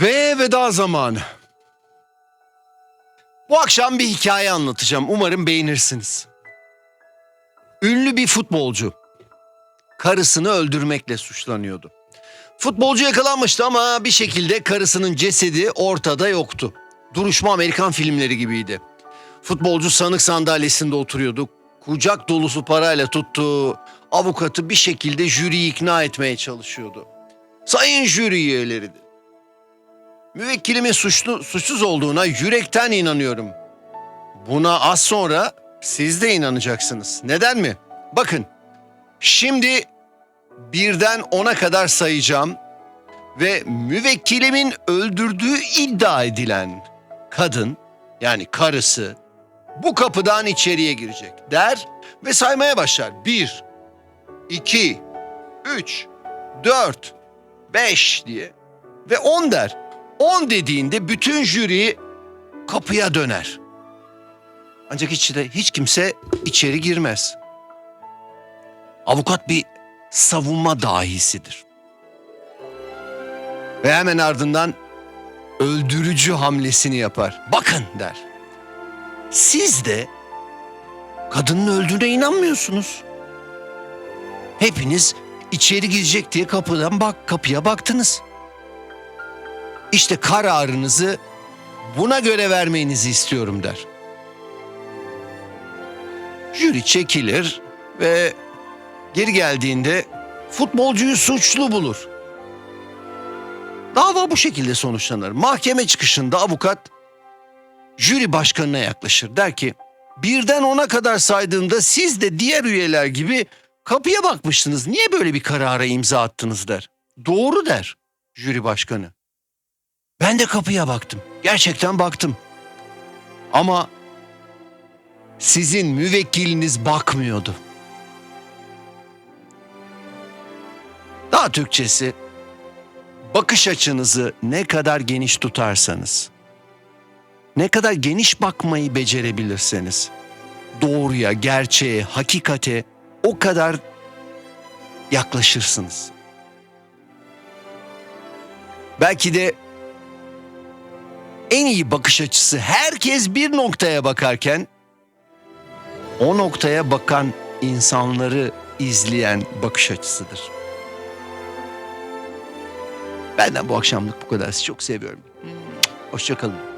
Ve veda zamanı. Bu akşam bir hikaye anlatacağım. Umarım beğenirsiniz. Ünlü bir futbolcu karısını öldürmekle suçlanıyordu. Futbolcu yakalanmıştı ama bir şekilde karısının cesedi ortada yoktu. Duruşma Amerikan filmleri gibiydi. Futbolcu sanık sandalyesinde oturuyordu. Kucak dolusu parayla tuttuğu avukatı bir şekilde jüriyi ikna etmeye çalışıyordu. Sayın jüri üyeleri. Müvekkilimin suçlu, suçsuz olduğuna yürekten inanıyorum. Buna az sonra siz de inanacaksınız. Neden mi? Bakın, şimdi birden ona kadar sayacağım ve müvekkilimin öldürdüğü iddia edilen kadın yani karısı bu kapıdan içeriye girecek der ve saymaya başlar. Bir, iki, üç, dört, beş diye ve on der. On dediğinde bütün jüri kapıya döner. Ancak içinde hiç kimse içeri girmez. Avukat bir savunma dahisidir. Ve hemen ardından öldürücü hamlesini yapar. Bakın der. Siz de kadının öldüğüne inanmıyorsunuz. Hepiniz içeri girecek diye kapıdan bak kapıya baktınız. İşte kararınızı buna göre vermenizi istiyorum der. Jüri çekilir ve geri geldiğinde futbolcuyu suçlu bulur. Dava bu şekilde sonuçlanır. Mahkeme çıkışında avukat jüri başkanına yaklaşır. Der ki birden ona kadar saydığımda siz de diğer üyeler gibi kapıya bakmıştınız. Niye böyle bir karara imza attınız der. Doğru der jüri başkanı. Ben de kapıya baktım. Gerçekten baktım. Ama sizin müvekkiliniz bakmıyordu. Daha Türkçesi bakış açınızı ne kadar geniş tutarsanız, ne kadar geniş bakmayı becerebilirseniz, doğruya, gerçeğe, hakikate o kadar yaklaşırsınız. Belki de en iyi bakış açısı herkes bir noktaya bakarken o noktaya bakan insanları izleyen bakış açısıdır. Benden bu akşamlık bu kadar. Sizi çok seviyorum. Hoşçakalın.